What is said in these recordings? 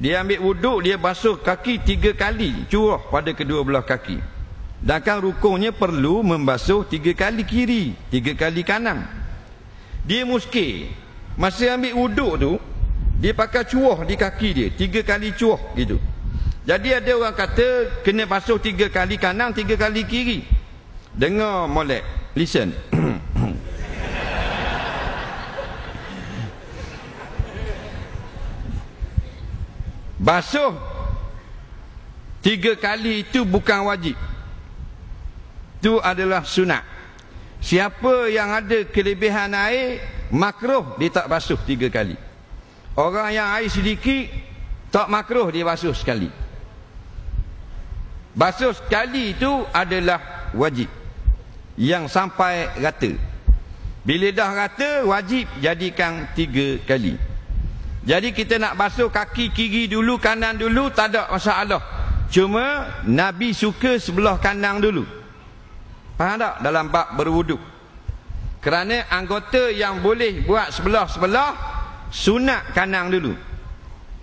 Dia ambil wuduk, dia basuh kaki tiga kali. Curah pada kedua belah kaki. Sedangkan rukunnya perlu membasuh tiga kali kiri, tiga kali kanan. Dia muskil. Masa ambil wuduk tu, dia pakai cuah di kaki dia. Tiga kali cuah gitu. Jadi ada orang kata, kena basuh tiga kali kanan, tiga kali kiri. Dengar molek. Listen. Basuh tiga kali itu bukan wajib. Itu adalah sunat. Siapa yang ada kelebihan air, makruh dia tak basuh tiga kali. Orang yang air sedikit, tak makruh dia basuh sekali. Basuh sekali itu adalah wajib. Yang sampai rata. Bila dah rata, wajib jadikan tiga kali. Jadi kita nak basuh kaki kiri dulu, kanan dulu, tak ada masalah. Cuma Nabi suka sebelah kanan dulu. Faham tak? Dalam bab berwuduk. Kerana anggota yang boleh buat sebelah-sebelah, sunat kanan dulu.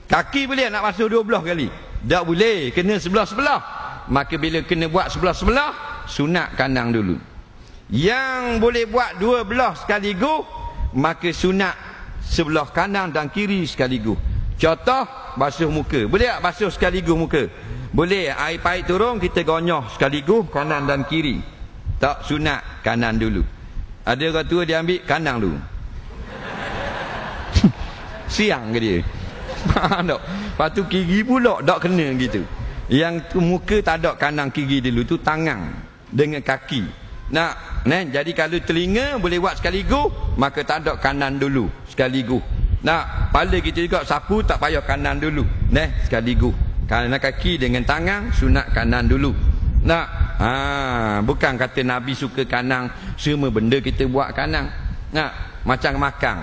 Kaki boleh nak basuh dua belah kali. Tak boleh, kena sebelah-sebelah. Maka bila kena buat sebelah-sebelah, sunat kanan dulu. Yang boleh buat dua belah sekaligus, maka sunat sebelah kanan dan kiri sekaligus. Contoh basuh muka. Boleh tak basuh sekaligus muka? Boleh. Air pahit turun kita gonyoh sekaligus kanan dan kiri. Tak sunat kanan dulu. Ada orang tua dia ambil kanan dulu. Siang ke dia? Tak? Lepas tu kiri pula tak kena gitu. Yang tu muka tak ada kanan kiri dulu tu tangan dengan kaki. Nak, nah, jadi kalau telinga boleh buat sekaligus, maka tak ada kanan dulu sekaligus. Nak, pala kita juga sapu tak payah kanan dulu. Nah, sekaligus. Kanan kaki dengan tangan sunat kanan dulu. Nak, ha, bukan kata Nabi suka kanan, semua benda kita buat kanan. Nak, macam makan.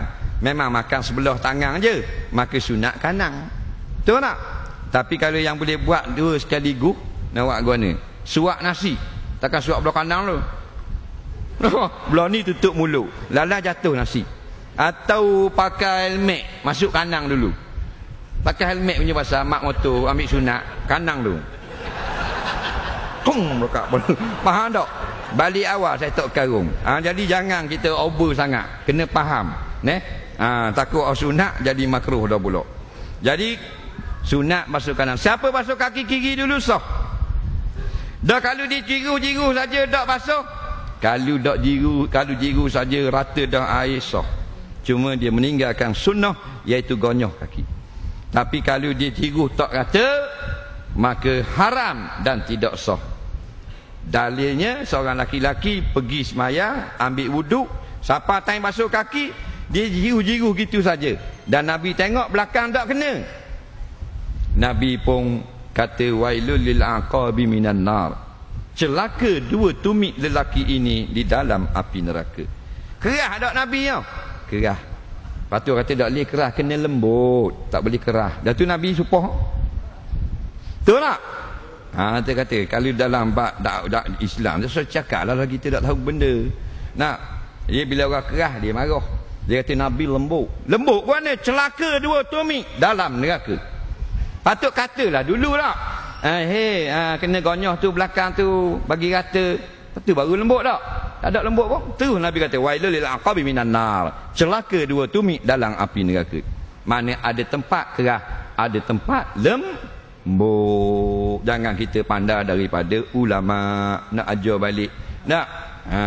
Memang makan sebelah tangan je, maka sunat kanan. Betul tak? Tapi kalau yang boleh buat dua sekaligus, nak buat guna. Suak nasi. Takkan suak belah kanan tu. belah ni tutup mulut. Lala jatuh nasi. Atau pakai helmet. Masuk kanang dulu. Pakai helmet punya pasal. Mak motor ambil sunat. Kanang dulu. Kung dekat Faham tak? Balik awal saya tak karung. Ha, jadi jangan kita over sangat. Kena faham. Ne? Ha, takut sunat jadi makruh dah pula. Jadi sunat masuk kanan. Siapa basuh kaki kiri dulu sah? Dah kalau dia jiru-jiru saja tak basuh, kalau dak jiru, kalau jiru saja rata dah air sah. Cuma dia meninggalkan sunnah iaitu gonyoh kaki. Tapi kalau dia jiru tak rata, maka haram dan tidak sah. Dalilnya seorang laki-laki pergi semaya, ambil wuduk, siapa time basuh kaki, dia jiru-jiru gitu saja. Dan Nabi tengok belakang tak kena. Nabi pun kata wailul lil aqabi minan nar celaka dua tumit lelaki ini di dalam api neraka. Kerah tak Nabi tau. Kerah. Lepas tu kata tak boleh kerah kena lembut. Tak boleh kerah. Dah tu Nabi supah. Betul tak? Ha, dia kata kalau dalam bak dak, dak Islam dia sudah cakap lah kita tak tahu benda. Nak dia bila orang kerah dia marah. Dia kata Nabi lembut. Lembut mana celaka dua tumit dalam neraka. Patut katalah dulu lah Ah hey, ah kena gonyoh tu belakang tu bagi rata. Tu baru lembut tak? Tak ada lembut pun. Tu Nabi kata wailul lil aqabi minan nar. Celaka dua tumit dalam api neraka. Mana ada tempat kerah, ada tempat lembut. Jangan kita pandai daripada ulama nak ajar balik. Nak. Ha.